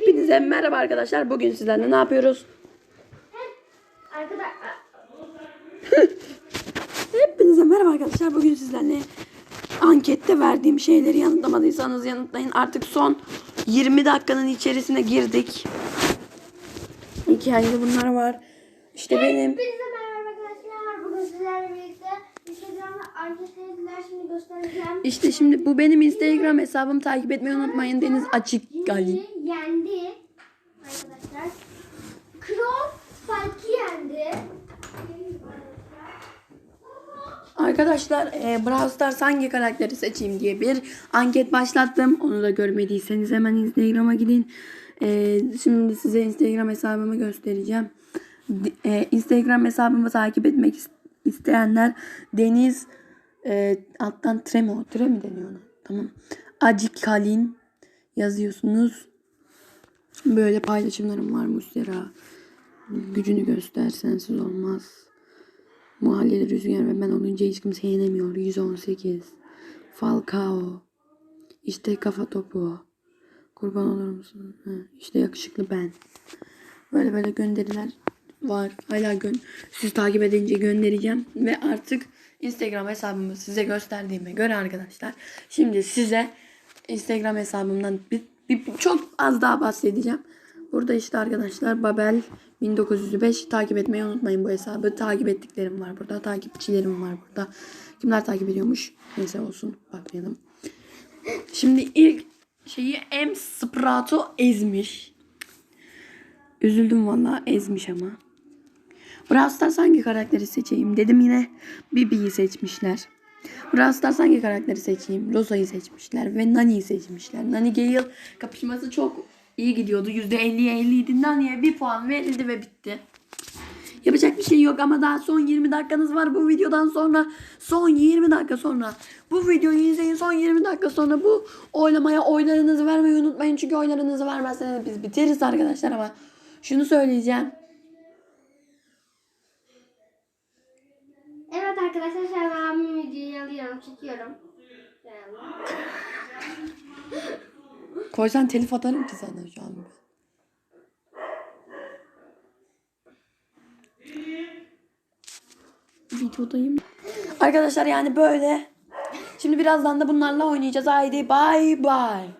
Hepinize merhaba arkadaşlar. Bugün sizlerle ne yapıyoruz? Hepinize merhaba arkadaşlar. Bugün sizlerle ankette verdiğim şeyleri yanıtlamadıysanız yanıtlayın. Artık son 20 dakikanın içerisine girdik. Hikayede bunlar var. İşte benim. hepinize merhaba arkadaşlar. Bugün sizlerle birlikte Instagram'da anketler şimdi göstereceğim. İşte şimdi bu benim Instagram hesabım. Takip etmeyi unutmayın. Deniz Açık Gali. Yendi arkadaşlar. Crow Spike'ı yendi. Arkadaşlar e, Brawl Stars hangi karakteri seçeyim diye bir anket başlattım. Onu da görmediyseniz hemen Instagram'a gidin. E, şimdi size Instagram hesabımı göstereceğim. E, Instagram hesabımı takip etmek is- isteyenler Deniz e, alttan Tremo. Tre mi deniyor ona? Tamam. Acikalin yazıyorsunuz. Böyle paylaşımlarım var Mustera. Gücünü göster sensiz olmaz. Muhalleli Rüzgar ve ben olunca hiç kimse yenemiyor. 118. Falcao. İşte kafa topu. Kurban olur musun? Ha, işte yakışıklı ben. Böyle böyle gönderiler var. Hala gön siz takip edince göndereceğim. Ve artık Instagram hesabımı size gösterdiğime göre arkadaşlar. Şimdi size Instagram hesabımdan bir, bir- çok az daha bahsedeceğim. Burada işte arkadaşlar Babel 1905 takip etmeyi unutmayın bu hesabı. Takip ettiklerim var burada. Takipçilerim var burada. Kimler takip ediyormuş? Neyse olsun bakmayalım. Şimdi ilk şeyi M Sprato ezmiş. Üzüldüm valla ezmiş ama. Brawl Stars hangi karakteri seçeyim dedim yine Bibi'yi seçmişler. Brawl Stars hangi karakteri seçeyim? Rosa'yı seçmişler ve Nani'yi seçmişler. Nani Gale kapışması çok iyi gidiyordu. %50'ye 50 idi. Nani'ye bir puan verildi ve bitti. Yapacak bir şey yok ama daha son 20 dakikanız var bu videodan sonra. Son 20 dakika sonra. Bu videoyu izleyin son 20 dakika sonra bu oylamaya oylarınızı vermeyi unutmayın. Çünkü oylarınızı vermezseniz biz biteriz arkadaşlar ama şunu söyleyeceğim. Evet arkadaşlar şu an abim videoyu alıyorum, çekiyorum. Koysan telif atarım ki sana şu an. Videodayım. Arkadaşlar yani böyle. Şimdi birazdan da bunlarla oynayacağız. Haydi bay bay.